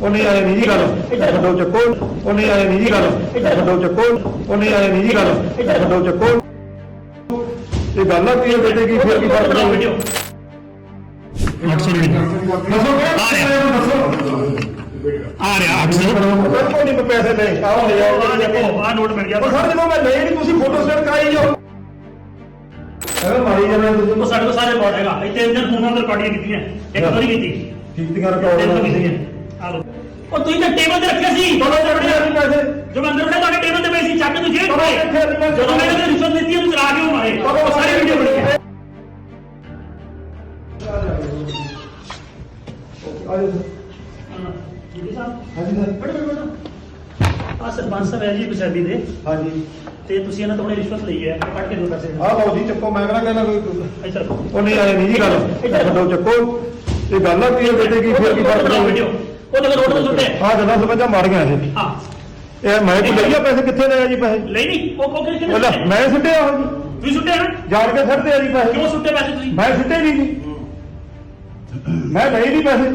ਉਹ ਨਹੀਂ ਆਏ ਨਹੀਂ ਜੀ ਗੱਲ। ਛੱਡੋ ਚੱਕੋ। ਉਹ ਨਹੀਂ ਆਏ ਨਹੀਂ ਜੀ ਗੱਲ। ਛੱਡੋ ਚੱਕੋ। ਉਹ ਨਹੀਂ ਆਏ ਨਹੀਂ ਜੀ ਗੱਲ। ਛੱਡੋ ਚੱਕੋ। ਇਹ ਗੱਲ ਆ ਕੀ ਹੈ ਬੇਟੇ ਕੀ ਫਿਰ ਕੀ ਫ਼ਰਕ ਨਹੀਂ 800 ਦੱਸੋ। ਆ ਰਿਹਾ। ਆ ਰਿਹਾ। 800 ਬਿਲਕੁਲ ਨਹੀਂ ਪੈਸੇ ਲੈ ਆਓ ਲੈ ਆ ਆਓ ਦੇਖੋ ਆ ਨੋਟ ਮਿਲ ਗਿਆ। ਉਹ ਸਰ ਜਦੋਂ ਮੈਂ ਲਈ ਨਹੀਂ ਤੁਸੀਂ ਫੋਟੋ ਸਟੇਟ ਕਰਾਈ ਜਾਓ। ਐਵੇਂ ਮਾਰੀ ਉਹ ਤੁਸੀਂ ਸਾਡੇ ਕੋਲ ਸਾਰੇ ਰਿਕਾਰਡ ਹੈਗਾ। ਇੱਥੇ ਇੰਜਨ ਫੋਨਾਂ ਤੇ ਰਿਕਾਰਡਿੰਗ ਕੀਤੀਆਂ। ਇੱਕ ਵਾਰੀ ਕੀਤੀ। ਕੀਤੀਆਂ ਰਿਕਾਰਡ ਉਹ ਤੁਸੀਂ ਤਾਂ ਟੇਬਲ ਤੇ ਰੱਖਿਆ ਸੀ। ਚਲੋ ਚੱਕੜੇ ਆ ਪੈਸੇ ਜੋ ਮੈਂ ਅੰਦਰ ਬੜੇ ਤੁਹਾਡੇ ਟੇਬਲ ਤੇ ਪਏ ਸੀ ਚੱਕ ਤੁਸੀਂ ਆ ਜੀ, ਮੈਂ- ਜਦੋਂ ਮੈਂ ਇਹਨਾਂ ਨੂੰ ਰਿਸ਼ਵਤ ਦਿੱਤੀ ਉਹਨੂੰ ਚਲਾ ਕੇ ਮਾਰੇ। ਉਹ ਸਾਰੀ ਵੀਡੀਓ ਬਣੀ ਹੈ ਆ ਸਰਪੰਚ ਸਾਹਿਬ ਹੈ ਜੀ ਪੰਜਾਬੀ ਦੇ। ਹਾਂਜੀ। ਤੇ ਤੁਸੀਂ ਇਹਨਾਂ ਤੋਂ ਹੁਣੇ ਰਿਸ਼ਵਤ ਲਈ ਹੈ। ਕੱਢ ਕੇ ਦੋ ਪੈਸੇ। ਆਹ ਲਓ ਜੀ ਚੱਕੋ। ਮੈਂ ਕਿਹੜਾ ਕਹਿੰਦਾ ਕੋਈ ਇੱਧਰ ਉਹ ਨਹੀਂ ਆਏ ਨਹੀਂ ਜੀ ਗੱਲ। ਛੱਡੋ ਚੱਕੋ। ਇਹ ਗੱਲ ਆ ਕੀ ਹੈ ਬੇਟੇ ਕੀ ਫਿਰ ਕੀ ਫ਼ਰਕ ਵੀਡੀਓ ਉਹ ਦੇਖੋ ਰੋਡ ਤੇ ਸੁੱਟੇ। ਆਹ ਗੱਲਾਂ ਸਮਝਾਂ ਮਾਰ ਗਿਆ ਇਹ। ਹਾਂ। ਇਹ ਮੈਂ ਕੋਈ ਲਈਆ ਪੈਸੇ ਕਿੱਥੇ ਲਏ ਆ ਜੀ ਪੈਸੇ? ਲਈ ਨਹੀਂ ਉਹ ਉਹ ਕਿਹਨੇ ਉਹ ਲੈ, ਮੈਂ ਸਿੱਟੇ ਆ ਜੀ ਤੁਸੀਂ ਸੁੱਟੇ ਹਨ ਜਾਣ ਕੇ ਸਿੱਟਦੇ ਆ ਜੀ ਪੈਸੇ। ਕਿਉਂ ਸੁੱਟੇ ਪੈਸੇ ਤੁਸੀਂ? ਮੈਂ ਸਿੱਟੇ ਨਹੀਂ ਜੀ। ਮੈਂ ਲਈ ਨਹੀਂ ਪੈਸੇ।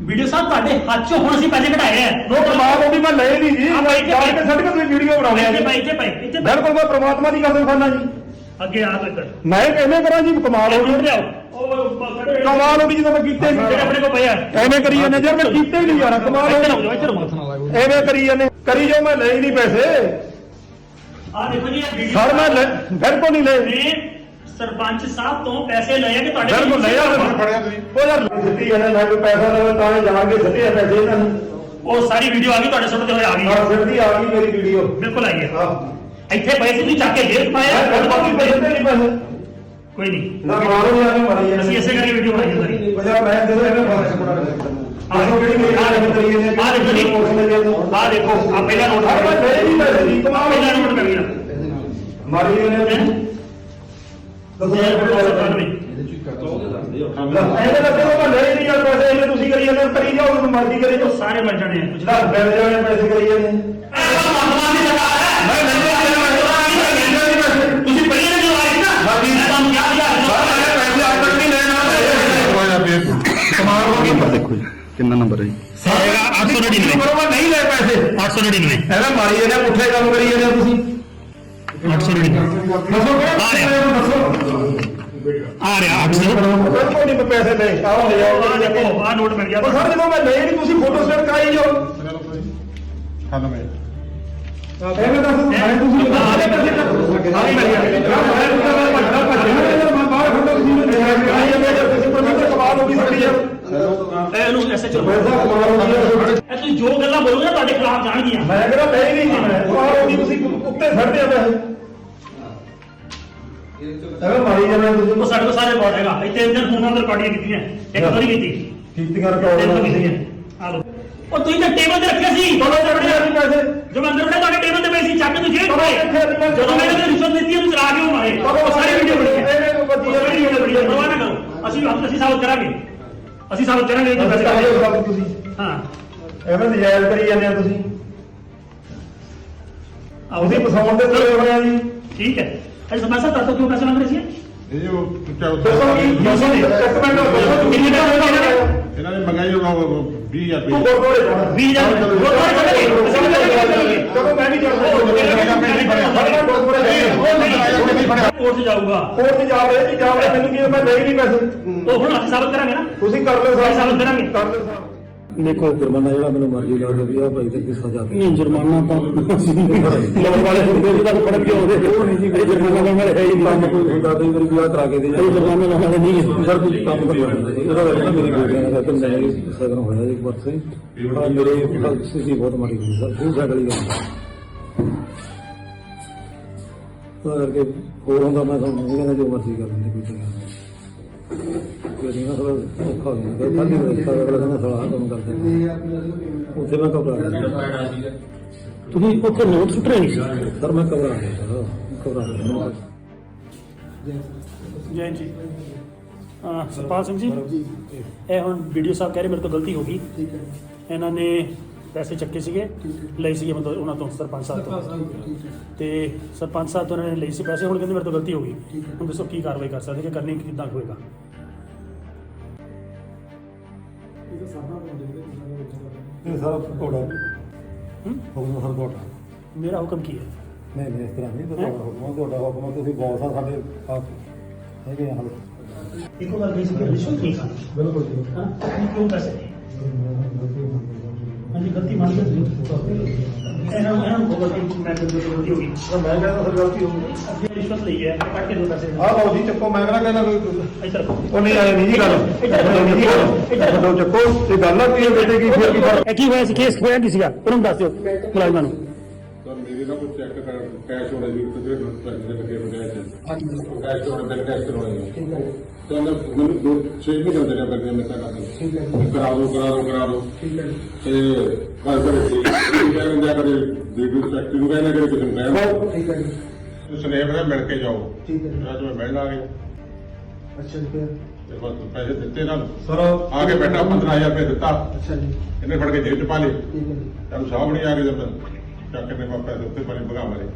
ਵੀਡੀਓ ਸਾਹਿਬ ਤੁਹਾਡੇ ਹੱਥ 'ਚੋਂ ਹੁਣ ਅਸੀਂ ਪੈਸੇ ਕਢਾਏ ਆ। ਉਹ ਕਮਾਲ ਹੋ ਗਈ ਮੈਂ ਲਏ ਨਹੀਂ ਜੀ। ਹਾਂ, ਭਾਈ, ਇੱਥੇ ਜਾਣ ਕੇ ਸਿੱਟ ਕੇ ਤੁਸੀਂ ਵੀਡੀਓ ਬਣਾਉਣੇ ਆ ਇੱਥੇ ਜੀ। ਪਏ ਇੱਥੇ ਪਏ ਇੱਥੇ ਪਏ ਬਿਲਕੁਲ ਮੈਂ ਪ੍ਰਮਾਤਮਾ ਦੀ ਕਸਮ ਖਾਨਾ ਜੀ। ਅੱਗੇ ਆ ਤੱਕ ਮੈਂ ਕਿਵੇਂ ਕਰਾਂ ਜੀ ਕਮਾਲ ਹੋ ਗਈ। ਲਿਆਓ। ਉਹ ਕਮਾਲ ਹੋ ਗਈ ਜਦੋਂ ਮੈਂ ਕੀਤੇ ਜਿਹੜੇ ਆਪਣੇ ਕੋਲ ਪਏ ਆ। ਐਵੇਂ ਕਰੀ ਜਾਂਦੇ ਯਾਰ ਮੈਂ ਕੀਤੇ ਹੀ ਨਹੀਂ ਯਾਰ ਕਮਾਲ ਹੋ ਇੱਧਰ ਗਈ। ਐਵੇਂ ਕਰੀ ਜਾਂਦੇ। ਕਰੀ ਜੋ ਮੈਂ ਲਏ ਹੀ ਨਹੀਂ ਪੈਸੇ। ਆ ਦੇਖੋ ਜੀ ਇਹ ਵੀਡੀਓ ਸਰ ਮੈਂ ਲੈ- ਬਿਲਕੁਲ ਨਹੀਂ ਲਏ। ਸਰਪੰਚ ਸਾਹਿਬ ਤੋਂ ਪੈਸੇ ਲਏ ਆ ਕਿ ਤੁਹਾਡੇ ਬਿਲਕੁਲ ਨਹੀਂ ਯਾਰ ਫੜਿਆ ਤੁਸੀਂ। ਉਹ ਯਾਰ ਸਿੱਟੀ ਜਾਂਦੇ ਮੈਂ ਕੋਈ ਪੈਸਾ ਦੇਵਾਂ ਤਾਂ ਇਹ ਜਾਣ ਕੇ ਆ ਪੈਸੇ ਇਹਨਾਂ ਨੂੰ। ਉਹ ਸਾਰੀ ਵੀਡੀਓ ਆ ਗਈ ਤੁਹਾਡੇ ਸੁਣਦੇ ਹੋਏ ਆ ਗਈ। ਆਹ ਸਿੱਟਦੀ ਆ ਗਈ ਮੇਰੀ ਵੀਡੀਓ ਬਿਲਕੁਲ ਆਈ ਹੈ। ਆਹ ਇੱਥੇ ਪੈਸੇ ਤੁਸੀਂ ਚੱਕ ਕੇ ਜੇਬ ਪਾਏ ਆ, ਮੈਂ ਬਿਲਕੁਲ ਨਹੀਂ ਪੈਸੇ ਨਹੀਂ ਪੈਸੇ ਕੋਈ ਨਹੀਂ ਨਾ ਮਾਰੋ ਨਹੀਂ ਆਵੇਂ ਮਾਰੀ ਜਾਂਦੇ ਅਸੀਂ ਇਸੇ ਕਰਕੇ ਵੀਡੀਓ ਬਣਾਈ ਹੈ ਸਾਰੀ ਪੰਜਾਬ ਮੈਂ ਦੇ ਦੋ ਐਵੇਂ ਬਾਤ ਬਣਾ ਆਹੋ ਕਿਹੜੀ ਮੇਰੀ ਆਹ ਦੇਖੋ ਕਰੀ ਜਾਂਦੇ ਆਹ ਦੇਖੋ ਜੀ ਆਹ ਦੇਖੋ ਆ ਪਹਿਲਾ ਨੋਟ ਆਹ ਮੈਂ ਲਏ ਨਹੀਂ ਪੈਸੇ ਜੀ ਕਮਾਲ ਪਹਿਲਾ ਨੋਟ ਮਿਲ ਗਿਆ ਮਾਰੀ ਜਾਂਦੇ ਦੱਸੋ ਯਾਰ ਕਿਹੜੇ ਪੈਸੇ ਇਹਦੇ ਲੱਗੇ ਉਹ ਮੈਂ ਲਏ ਨਹੀਂ ਯਾਰ ਪੈਸੇ ਇਹਨੇ ਤੁਸੀਂ ਕਰੀ ਜਾਂਦੇ ਹੋ, ਕਰੀ ਜਾਓ ਉਹਨੂੰ ਮਰਜ਼ੀ ਕਰੀ ਜਾਓ ਉਹ ਸਾਰੇ ਮਿਲ ਜਾਣੇ ਆ ਕੁਝ ਜਿਹੜਾ ਬਿਲ ਜਾਣੇ ਪੈਸੇ ਕਰੀ ਜਾਂਦੇ ਮੈਂ ਹੋ ਗਈ ਦੇਖੋ ਜੀ ਕਿੰਨਾ ਨੰਬਰ ਹੈ ਜੀ? ਹੈਗਾ 899 ਬਰੋਬਰ ਨਹੀਂ ਲੈ ਪੈਸੇ। 899 ਐਵੇਂ ਮਾਰੀ ਜਾਂਦੇ ਪੁੱਠੇ ਕੰਮ ਕਰੀ ਜਾਂਦੇ ਹੋ ਤੁਸੀਂ। 899 ਦੱਸੋ ਆ ਰਿਹਾ। ਦੱਸੋ। ਆ ਰਿਹਾ 800 ਬਿਲਕੁਲ ਨਹੀਂ ਪੈਸੇ ਲੈ ਆਓ ਆ ਦੇਖੋ ਆ ਨੋਟ ਮਿਲ ਗਿਆ। ਉਹ ਸਰ ਜਦੋਂ ਮੈਂ ਲਏ ਨਹੀਂ ਤੁਸੀਂ ਫੋਟੋ ਸਟੇਟ ਕਰਾਈ ਜਾਓ। ਐਵੇਂ ਦੱਸ ਮੈਂ ਤੁਸੀਂ ਆਲੇ ਪੈਸੇ ਆਲੇ ਮਿਲ ਗਿਆ ਮੈਂ ਤਾਂ ਭੱਜਣਾ ਭੱਜਣਾ ਮੈਂ ਬਾਹਰ ਖੜਾ ਤੁਸੀਂ ਨੂੰ ਲਿਆ ਕਰਾਈ ਜਾਂਦੇ ਜੇ ਤੁਸੀਂ ਪਰ ਕਮਾਲ ਹੋ ਗਈ ਸਾਡੀ ਯਾਰ ਇਹ ਇਹਨੂੰ ਐਸੇ ਚਲੋ ਪੈਸਾ ਕਮਾਲ ਹੋ ਗਈ ਇਹ ਤੁਸੀਂ ਜੋ ਗੱਲਾਂ ਬੋਲੋਗੇ ਨਾ ਤੁਹਾਡੇ ਖਿਲਾਫ ਜਾਣਗੀਆਂ ਮੈਂ ਕਿਹੜਾ ਲੈ ਹੀ ਨਹੀਂ ਜੀ ਮੈਂ ਕਮਾਲ ਹੋ ਗਈ ਤੁਸੀਂ ਉੱਤੇ ਛੱਡਦੇ ਆ ਪੈਸੇ ਐਵੇਂ ਮਾਰੀ ਜਾਂਦੇ ਉਹ ਤੁਸੀਂ ਸਾਡੇ ਕੋਲ ਸਾਰੇ ਰਿਕਾਰਡ ਹੈਗਾ। ਇੱਥੇ ਇੰਜਨ ਫੋਨਾਂ ਤੇ ਰਿਕਾਰਡਿੰਗ ਕੀਤੀਆਂ। ਇੱਕ ਵਾਰੀ ਕੀਤੀ। ਕੀਤੀਆਂ ਤਿੰਨ ਤੋਂ ਰਿਕਾਰਡ ਕੀਤੀਆਂ। ਆ ਲਓ। ਉਹ ਤੁਸੀਂ ਤਾਂ ਟੇਬਲ ਤੇ ਰੱਖਿਆ ਸੀ। ਚਲੋ ਚੱਕੜੇ ਆ ਜੀ ਪੈਸੇ ਜੋ ਮੈਂ ਅੰਦਰ ਬੜੇ ਤੁਹਾਡੇ ਟੇਬਲ ਤੇ ਪਏ ਸੀ। ਚੱਕ ਤੁਸੀਂ ਚਲੋ ਇੱਥੇ ਆ ਜੀ, ਮੈਂ- ਜਦੋਂ ਮੈਂ ਇਹਨਾਂ ਨੂੰ ਰਿਸ਼ਵਤ ਦਿੱਤੀ ਉਹਨੂੰ ਚਲਾ ਕੇ ਮਾਰੇ। ਉਹ ਸਾਰੀ ਵੀਡੀਓ ਬਣੀ ਹੈ ਐਵੇਂ ਕੋਈ ਉਹ ਸਾਰੀ ਵੀਡੀਓ ਬਣੀ ਹੈ ਪਰਵਾਹ ਨਾ ਕਰੋ। ਅਸੀਂ ਅਸੀਂ ਸਾਬਤ ਕਰਾਂਗੇ। ਅਸੀਂ ਸਾਬਤ ਕਰਾਂਗੇ। ਇਹ ਪੈਸੇ ਆਇਓ ਸਭ ਤੁਸੀਂ। ਹਾਂ। ਐਵੇਂ ਨਜਾਇਜ਼ ਕਰੀ ਜਾਂਦੇ ਆ ਤੁਸੀਂ। ਆਓ ਤੁਸੀਂ ਫਸਾਉਣ ਦੇ ਤੁਰੇ ਹੋਏ ਆ ਜੀ। ਠੀਕ ਹੈ। ਅਰੇ ਸਮਝ ਤਾਂ ਕਿਉਂ ਪੈਸੇ ਮੰਗ ਰਹੇ ਸੀ? ਇਹ ਪੁੱਛਿਆ ਦੱਸੋ ਕੀ ਦੱਸੋ ਜੀ ਇੱਕ ਮਿੰਟ ਦੱਸੋ ਕਿੰਨੇ ਦਾ ਹੋਇਆ ਇਹਨਾਂ ਨੇ? ਇਹਨਾਂ ਨੇ ਮੰਗਾਈ ਹੋਗਾ 20000 ਤੂੰ ਰੁਪਏ। ਗੁਰਦੁਆਰੇ ਜਾਣਾ। ਵੀਹ ਹਜ਼ਾਰ ਗੁਰਦੁਆਰੇ ਚੱਲਾਂਗੇ ਅਸੀਂ ਵੀ ਚੱਲਾਂਗੇ ਚਲੋ ਮੈਂ ਵੀ ਚੱਲਦਾ ਕੋਰਟ ਜਾਊਗਾ। ਕੋਰਟ ਤੇ ਜਾ ਰਹੇ ਜੀ ਜਾ ਰਹੇ। ਮੈਨੂੰ ਕੀ ਮੈਂ ਲਈ ਨਹੀਂ ਪੈਸੇ। ਉਹ ਹੁਣ ਅਸੀਂ ਸਾਬਤ ਕਰਾਂਗੇ ਨਾ। ਤੁਸੀਂ ਕਰ ਲਿਓ ਸਾਬਤ ਕਰਾਂਗੇ। ਕਰ ਲਿਓ ਦੇਖੋ। ਜੁਰਮਾਨਾ ਜਿਹੜਾ ਮੈਨੂੰ ਮਰਜ਼ੀ ਲਾ ਦੇ ਆ ਭਾਈ ਤੇ ਕੀ ਸਜ਼ਾ ਦੇ ਨਹੀਂ ਜੁਰਮਾਨਾ ਤਾਂ ਲੋਕ ਵਾਲੇ ਹੁੰਦੇ ਜਿਹਦਾ ਫ਼ਰਕ ਕਿਉਂ ਹੋਵੇ ਉਹ ਨਹੀਂ ਜੀ ਜੁਰਮਾਨਾ ਨਾਲ ਮੇਰੇ ਹੈ ਹੀ ਨਹੀਂ। ਕੋਈ ਹੁੰਦਾ ਕਈ ਵਾਰੀ ਵਿਆਹ ਕਰਾ ਕੇ ਦੇ ਇਹ ਜੁਰਮਾਨਾ ਨਾਲ ਨਹੀਂ ਸਰ ਤੁਸੀਂ ਕੰਮ ਕਰ। ਲੈਂਦੇ ਇਹਦਾ ਵਜ੍ਹਾ ਮੇਰੀ ਬੇਟੇ ਨਾਲ ਕਿ ਮੈਂ ਸਗਨ ਹੋਇਆ ਇੱਕ ਵਾਰ ਸੇ। ਪਰ ਮੇਰੇ ਸਥਿਤੀ ਬਹੁਤ ਮਾੜੀ ਹੋਈ ਸਰ। ਬਹੁਤ ਜ਼ਿਆਦਾ ਗਲੀ ਤਾਂ ਕਰਕੇ ਹੋਰ ਹੁੰਦਾ ਮੈਂ ਤੁਹਾਨੂੰ ਨਹੀਂ ਕਹਿੰਦਾ ਜੋ ਮਰਜ਼ੀ ਕਰ ਲੈਂਦੇ ਕੋਈ ਚੰਗਾ ਕੋਈ ਨਾ ਥੋੜਾ ਔਖਾ ਹੋ ਜਾਂਦਾ ਕੱਲ ਹੀ ਰਸਤਾ ਅਗਲਾ ਕਹਿੰਦਾ ਸਾਲਾ ਆਹ ਕੰਮ ਕਰਦੇ ਉੱਥੇ ਮੈਂ ਘਬਰਾ ਗਿਆ ਤੁਸੀਂ ਉੱਥੇ ਨੋਟ ਸੁੱਟ ਰਹੇ ਨਹੀਂ ਸਰ ਮੈਂ ਘਬਰਾ ਗਿਆ ਸਰ ਘਬਰਾ ਗਿਆ ਜੈ। ਜੀ ਹਾਂ ਸਰਪਾਲ ਸਿੰਘ ਜੀ, ਇਹ ਹੁਣ ਵੀਡੀਓ ਸਾਹਿਬ ਕਹਿ ਰਹੇ ਮੇਰੇ ਤੋਂ ਗਲਤੀ ਹੋ ਗਈ। ਠੀਕ ਹੈ ਇਹਨਾਂ ਨੇ ਪੈਸੇ ਚੱਕੇ ਸੀਗੇ, ਲਏ ਸੀਗੇ ਮਤਲਬ ਉਹਨਾਂ ਤੋਂ, ਸਰਪੰਚ ਸਾਹਿਬ ਤੋਂ। ਠੀਕ ਤੇ ਸਰਪੰਚ ਸਾਹਿਬ ਤੋਂ ਉਹਨਾਂ ਨੇ ਲਈ ਸੀ ਪੈਸੇ, ਹੁਣ ਕਹਿੰਦੇ ਮੇਰੇ ਤੋਂ ਗਲਤੀ ਹੋ ਗਈ। ਹੁਣ ਦੱਸੋ ਕੀ ਕਾਰਵਾਈ ਕਰ ਸਕਦੇ, ਕਿ ਕਰਨੀ ਕਿੱਦਾਂ ਹੋਏਗਾ? ਇਹ ਤਾਂ ਇਹ ਸਾਰਾ ਤੁਹਾਡਾ ਹੂੰ? ਹੁਕਮ ਸਰ ਤੁਹਾਡਾ। ਮੇਰਾ ਹੁਕਮ ਕੀ ਹੈ? ਨਹੀਂ ਨਹੀਂ ਇਸ ਤਰ੍ਹਾਂ ਨਹੀਂ ਤੁਹਾਡਾ ਹੁਕਮ ਤੁਹਾਡਾ ਹੁਕਮ ਤੁਸੀਂ ਬੌਸ ਆ ਸਾਡੇ ਆਪ। ਹੈਗੇ ਆ ਹਲ। ਇੱਕੋ ਗੱਲ ਬੇਸਿਕ ਰਿਸ਼ਵਤ ਨਹੀਂ ਖਾਣੀ ਬਿਲਕੁਲ ਹਾਂ ਕਿਉਂ ਪੈਸੇ? ਨਹੀਂ ਹਾਂਜੀ ਗਲਤੀ ਮੰਨ ਲਈ ਇਹਨਾਂ ਨੂੰ ਇਹਨਾਂ ਨੂੰ ਗਲਤੀ ਮੈਂ ਗਲਤੀ ਗਲਤੀ ਹੋ ਗਈ ਮੈਂ ਕਹਿੰਦਾ ਸਰ ਗਲਤੀ ਹੋ ਗਈ ਅੱਗੇ ਰਿਸ਼ਵਤ ਲਈ ਹੈ ਕੱਟ ਕੇ ਦੋ ਪੈਸੇ ਆਹ ਲਓ ਜੀ ਚੱਕੋ ਮੈਂ ਕਹਿੰਦਾ ਕਹਿੰਦਾ ਕੋਈ ਇੱਧਰ ਰੱਖੋ। ਉਹ ਨਹੀਂ ਆਏ ਨਹੀਂ ਜੀ ਗੱਲ। ਨਹੀਂ ਜੀ ਗੱਲ। ਛੱਡੋ ਚੱਕੋ ਇਹ ਗੱਲ ਆ ਕੀ ਬੇਟੇ ਫਿਰ ਕੀ ਹੋਇਆ ਸੀ? ਕੇਸ ਹੋਇਆ ਕੀ ਸੀਗਾ? ਉਹਨੂੰ ਦੱਸ ਦਿਓ। ਮੁਲਾਜ਼ਮਾਂ ਨੂੰ। ਨਾਲ ਕੋਈ ਚੈੱਕ ਕਰ ਕੈਸ਼ ਹੋਣਾ ਜੀ ਤੇ ਜਿਹੜੇ ਪੈਸੇ ਲੱਗੇ ਹੋਏ ਆ ਹਾਂਜੀ। ਕੈਸ਼ ਹੋਣਾ ਤੇ ਟੈਸਟ ਕਰਵਾਉਣੇ ਠੀਕ ਹੈ ਤਾਂ ਮੈਨੂੰ ਦੋ 6 ਮਹੀਨੇ ਦੇ ਰਿਹਾ ਬੰਦੇ ਮੈਂ ਤਾਂ ਕਰਦਾ ਠੀਕ ਹੈ ਕਰਾ ਦੋ ਕਰਾ ਦੋ ਕਰਾ ਦੋ। ਠੀਕ ਹੈ ਤੇ ਕੱਲ ਕਰੇ ਸੀ ਇਹ ਕਹਿੰਦਾ ਕਰੇ ਵੀਡੀਓ ਚੈੱਕ ਨੂੰ ਕਹਿੰਦਾ ਕਰੇ ਕਿਸੇ ਨੂੰ ਕਹਿਣਾ ਠੀਕ ਹੈ ਜੀ। ਸਨੇਪ ਨਾਲ ਮਿਲ ਕੇ ਜਾਓ। ਠੀਕ ਹੈ ਅੱਜ ਮੈਂ ਮਿਲਣ ਆ ਗਿਆ ਅੱਛਾ ਜੀ ਤੇ ਬਸ ਪੈਸੇ ਦਿੱਤੇ ਨਾਲ ਸਰ ਆ ਕੇ ਬੈਠਾ 15000 ਰੁਪਏ ਦਿੱਤਾ। ਅੱਛਾ ਜੀ। ਇਹਨੇ ਫੜ ਕੇ ਜੇਬ ਚ ਪਾ ਲਏ। ਠੀਕ ਹੈ ਜੀ। ਸਾਹਬ ਨਹੀਂ ਆ ਗਏ ਜਦ। ਚੱਕ ਕੇ ਮੈਂ ਪੈਸੇ ਉੱਤੇ ਪਾਣੀ ਭਗਾ ਮਾਰੇ